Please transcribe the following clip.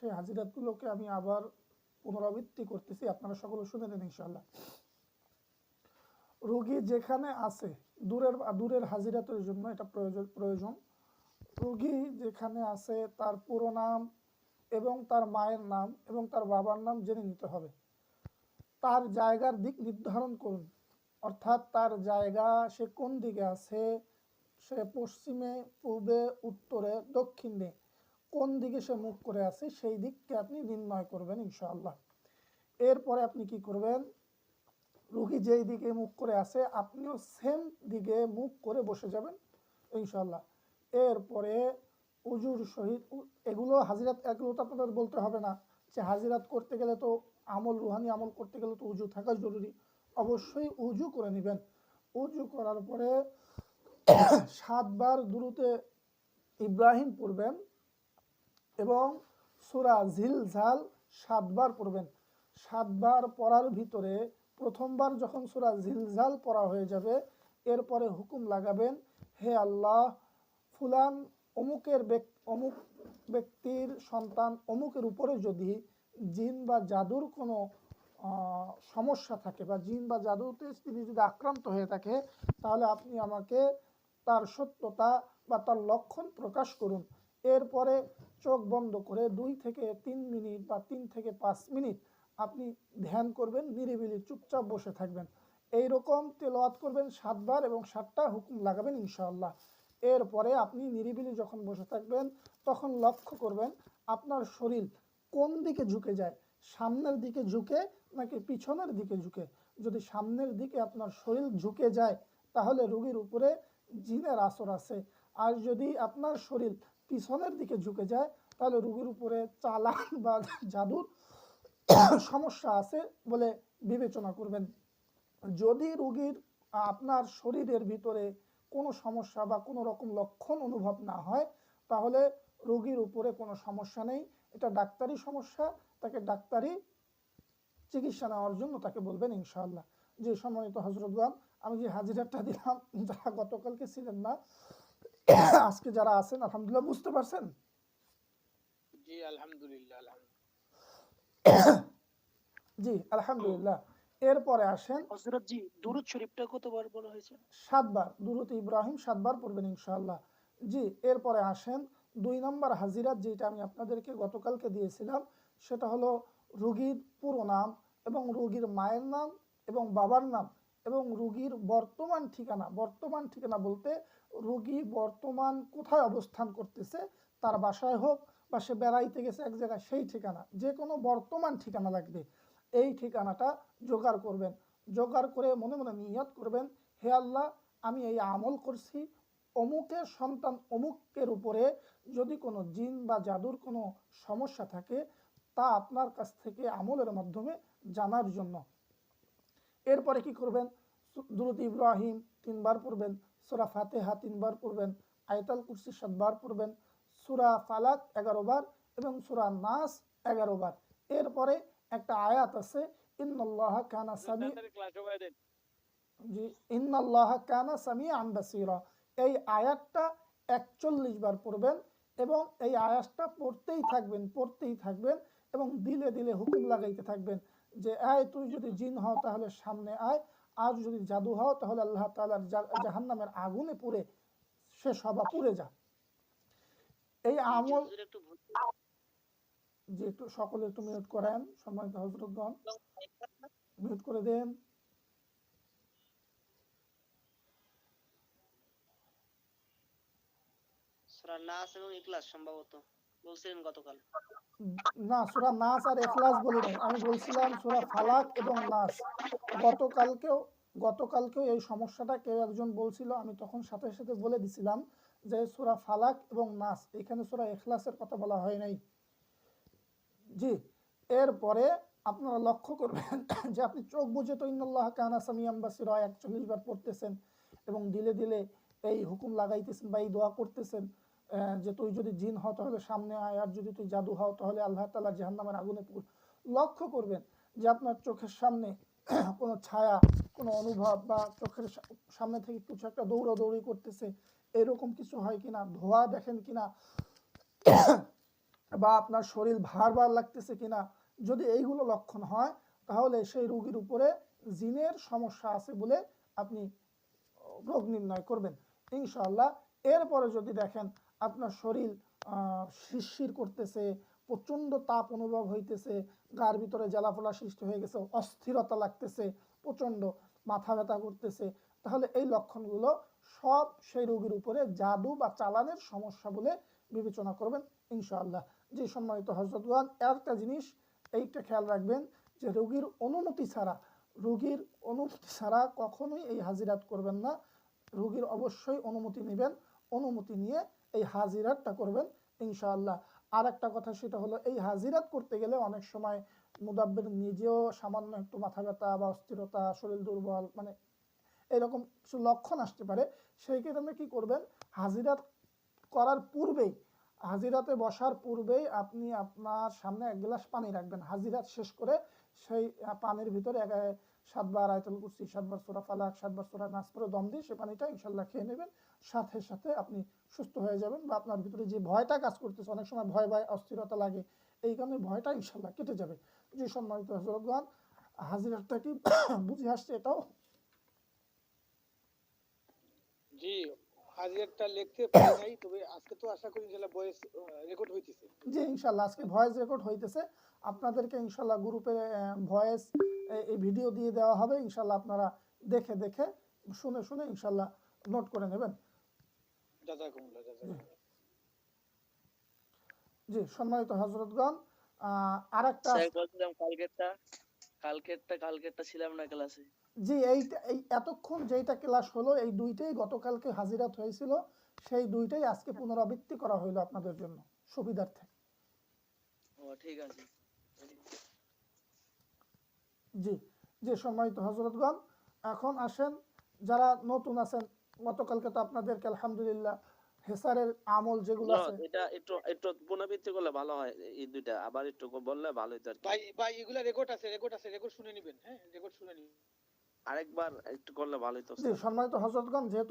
সেই হাজিরাতগুলোকে আমি আবার পুনরাবৃত্তি করতেছি। আপনারা সকলে শুনে নেন ইনশাল্লাহ রোগী যেখানে আছে, দূরের দূরের হাজিরাতের জন্য এটা প্রয়োজন প্রয়োজন। রোগী যেখানে আছে, তার পুরো নাম এবং তার মায়ের নাম এবং তার বাবার নাম জেনে নিতে হবে। তার জায়গার দিক নির্ধারণ করুন। অর্থাৎ তার জায়গা সে কোন দিকে আছে, সে পশ্চিমে, পূর্বে, উত্তরে, দক্ষিণে কোন দিকে সে মুখ করে আছে, সেই দিককে আপনি নির্ণয় করবেন ইনশাআল্লাহ। এরপরে আপনি কি করবেন? রুগী যেই দিকে মুখ করে আছে, আপনিও সেম দিকে মুখ করে বসে যাবেন ইনশাআল্লাহ। এরপরে উজুর সহিত এগুলো হাজিরাত এগুলো তো আপনাদের বলতে হবে না যে হাজিরাত করতে গেলে তো আমল, রুহানি আমল করতে গেলে তো উজু থাকা জরুরি। অবশ্যই উজু করে নেবেন। উজু করার পরে সাতবার দুরুতে ইব্রাহিম পড়বেন। এবং সুরা ঝিলঝাল সাতবার পড়বেন। সাতবার পড়ার ভিতরে প্রথমবার যখন সুরা ঝিলঝাল পড়া হয়ে যাবে, এরপরে হুকুম লাগাবেন, হে আল্লাহ, ফুলান অমুকের অমুক ব্যক্তির সন্তান অমুকের উপরে যদি জিন বা জাদুর কোনো সমস্যা থাকে বা জিন বা জাদুতে তিনি যদি আক্রান্ত হয়ে থাকে, তাহলে আপনি আমাকে তার সত্যতা বা তার লক্ষণ প্রকাশ করুন। এরপরে চোখ বন্ধ করে দুই থেকে তিন মিনিট বা তিন থেকে পাঁচ মিনিট আপনি ধ্যান করবেন, নিরিবিলি চুপচাপ বসে থাকবেন। এই রকম তেলাওয়াত করবেন সাতবার এবং সাতটা হুকুম লাগাবেন ইনশাআল্লাহ। এরপরে আপনি নিরিবিলি যখন বসে থাকবেন, তখন লক্ষ্য করবেন আপনার শরীর কোন দিকে ঝুঁকে যায়, সামনের দিকে ঝুঁকে নাকি পিছনের দিকে ঝুঁকে? যদি সামনের দিকে আপনার শরীর ঝুঁকে যায়, তাহলে রোগীর উপরে জিনের আসর আছে। আর যদি আপনার শরীর পিছনের দিকে ঝুঁকে যায়, তাহলে রোগীর উপরে চালান বা জাদুর সমস্যা আছে বলে বিবেচনা করবেন। যদি রোগীর আপনার শরীরের ভিতরে কোনো সমস্যা বা কোনো রকম লক্ষণ অনুভব না হয়, তাহলে রোগীর উপরে কোনো সমস্যা নেই। এটা ডাক্তারি সমস্যা, তাকে ডাক্তারি চিকিৎসা নেওয়ার জন্য তাকে বলবেন ইনশাআল্লাহ। যে সম্মানিত হজরতগণ আমি যে হাজিরাটা দিলাম, যারা গতকালকে ছিলেন না আজকে যারা আছেন আলহামদুলিল্লাহ বুঝতে পারছেন? জি আলহামদুলিল্লাহ জি আলহামদুলিল্লাহ। এরপরে আসেন হজরত জি দুরুদ শরীফটা কতবার বলা হয়েছে? সাতবার দুরুত ইব্রাহিম সাতবার পড়বেন ইনশাআল্লাহ। জি এরপরে আসেন দুই নম্বর হাজিরাত যেটা আমি আপনাদেরকে গতকালকে দিয়েছিলাম সেটা হলো রুগীর পুরো নাম এবং রুগীর মায়ের নাম এবং বাবার নাম। এবং রুগীর বর্তমান ঠিকানা বর্তমান ঠিকানা বলতে রুগী বর্তমান কোথায় অবস্থান করতেছে, তার বাসায় হোক বা সে বেড়াইতে গেছে এক জায়গায়, সেই ঠিকানা যে কোনো বর্তমান ঠিকানা লাগবে, এই ঠিকানাটা জোগাড় করবেন। জোগাড় করে মনে মনে নিয়ত করবেন, হে আল্লাহ, আমি এই আমল করছি, অমুকের সন্তান অমুকের উপরে যদি কোনো জিন বা জাদুর কোনো সমস্যা থাকে, তা আপনার কাছ থেকে আমলের মাধ্যমে জানার জন্য। এরপরে কি করবেন? দুরুদ ইব্রাহিম তিনবার পড়বেন সুরা ফাতেহা তিনবার পড়বেন আয়তাল কুরসি সাতবার পড়বেন সুরা ফালাক এগারো বার এবং সুরা নাস এগারো বার। এরপরে একটা আয়াত আছে ইন্নাল্লাহ কানা সামি জি ইন্নাল্লাহ কানা সামি বাসীরা। এই আয়াতটা একচল্লিশ বার পড়বেন এবং এই আয়াতটা পড়তেই থাকবেন পড়তেই থাকবেন এবং দিলে দিলে হুকুম লাগাইতে থাকবেন। যে আয় তুই যদি জিন হও তাহলে সামনে আয়। আর যদি জাদু হও তাহলে আল্লাহ তালার জাহান্নামের আগুনে পুড়ে সে সবা পুড়ে যা। এই আমল হুজুর একটু ভুল যে একটু সকলে একটু মিউট করেন সম্মানিত হজরতগণ মিউট করে দেন। সূরা নাস এবং ইখলাস সম্ভবত। বলছিলেন গতকাল। না নাস আর আমি বলছিলাম ফালাক এবং নাস। গতকালকেও গতকালকেও এই সমস্যাটা কেউ একজন বলছিল, আমি তখন সাথে সাথে বলে দিছিলাম যে সুরা ফালাক এবং নাস, এখানে সুরা এখলাসের কথা বলা হয় নাই। জি, এরপরে আপনারা লক্ষ্য করবেন যে আপনি চোখ বুঝে তো একচল্লিশ বার পড়তেছেন এবং দিলে দিলে এই হুকুম লাগাইতেছেন বা এই দোয়া করতেছেন। যে তুই যদি জিন হও তাহলে সামনে আয়, আর যদি তুই জাদু হও তাহলে আল্লাহ তালা জাহান্নামের আগুনে পুর। লক্ষ্য করবেন যে আপনার চোখের সামনে কোনো ছায়া, কোনো অনুভব বা চোখের সামনে থেকে কিছু একটা দৌড়াদৌড়ি করতেছে, এরকম কিছু হয় কিনা, ধোয়া দেখেন কিনা, বা আপনার শরীর ভার ভার লাগতেছে কিনা, যদি এইগুলো লক্ষণ হয়, তাহলে সেই রোগীর উপরে জিনের সমস্যা আছে বলে আপনি রোগ নির্ণয় করবেন। ইনশাআল্লাহ, এরপরে যদি দেখেন আপনার শরীর শিরশির করতেছে, প্রচণ্ড তাপ অনুভব হইতেছে, গার ভিতরে জ্বালাপোলা সৃষ্টি হয়ে গেছে, অস্থিরতা লাগতেছে, প্রচণ্ড মাথা ব্যথা করতেছে, তাহলে এই লক্ষণগুলো সব সেই রোগীর উপরে জাদু বা চালানের সমস্যা বলে বিবেচনা করবেন, ইনশাআল্লাহ। যে সম্মানিত হজরতগণ একটা জিনিস, এইটা খেয়াল রাখবেন যে রোগীর অনুমতি ছাড়া, রোগীর অনুমতি ছাড়া কখনোই এই হাজিরাত করবেন না। রোগীর অবশ্যই অনুমতি নেবেন, অনুমতি নিয়ে এই হাজিরাতটা করবেন, ইনশাআল্লাহ। আর একটা কথা সেটা হলো, এই হাজিরাত করতে গেলে অনেক সময় মুদাব্বের নিজেও সামান্য একটু মাথা ব্যথা বা অস্থিরতা, শরীর দুর্বল মানে এরকম কিছু লক্ষণ আসতে পারে। সেই কারণে কী করবেন, হাজিরাত করার পূর্বেই হাজিরাতে বসার পূর্বেই আপনি আপনার সামনে এক গ্লাস পানি রাখবেন। হাজিরাত শেষ করে সেই পানির ভিতরে এক সাতবার আয়তল কুরসি, সাতবার সোরা ফালাক, সাতবার সোরা নাচ করে দম দিয়ে সেই পানিটা ইনশাল্লাহ খেয়ে নেবেন। সাথে সাথে আপনি সুস্থ হয়ে যাবেন বা আপনার ভিতরে যে ভয়টা কাজ করতেছে, অনেক সময় ভয় ভয়, অস্থিরতা লাগে, এই কারণে ভয়টা ইনশাল্লাহ কেটে যাবে। যে সম্মানিত হজরতগণ, হাজিরাতটা কি বুঝে আসছে এটাও? জি। হাজিরটা লিখতে পারি নাই তবে আজকে তো আশা করি জেলা বয়েস রেকর্ড হইতেছে। জি ইনশাল্লাহ আজকে ভয়েস রেকর্ড হইতেছে। আপনাদেরকে ইনশাল্লাহ গ্রুপে ভয়েস এই ভিডিও দিয়ে দেওয়া হবে। ইনশাল্লাহ আপনারা দেখে দেখে শুনে শুনে ইনশাল্লাহ নোট করে নেবেন। জি সম্মানিত হজরতগণ আর একটা স্যার কালকেরটা কালকেরটা কালকেরটা ছিলাম না ক্লাসে। জি এইটা এই এতক্ষণ যেইটা ক্লাস হলো এই দুইটাই গতকালকে হাজিরাত হয়েছিল। সেই দুইটাই আজকে পুনরাবৃত্তি করা হইল আপনাদের জন্য সুবিধার্থে। ও ঠিক আছে। জি জি সম্মানিত হজরতগণ এখন আসেন যারা নতুন আছেন গতকালকে তো আপনাদেরকে আলহামদুলিল্লাহ হেসারের আমল যেগুলো আছে এটা একটু একটু পুনরাবৃত্তি করলে ভালো হয় এই দুইটা। আবার একটু বললে ভালো হতো আর কি। ভাই ভাই এগুলা রেকর্ড আছে রেকর্ড আছে রেকর্ড শুনে নিবেন হ্যাঁ রেকর্ড শুনে নিবেন। আরেকবার একটু করলে ভালো হতো জি সম্মানিত হজরতগণ যেহেতু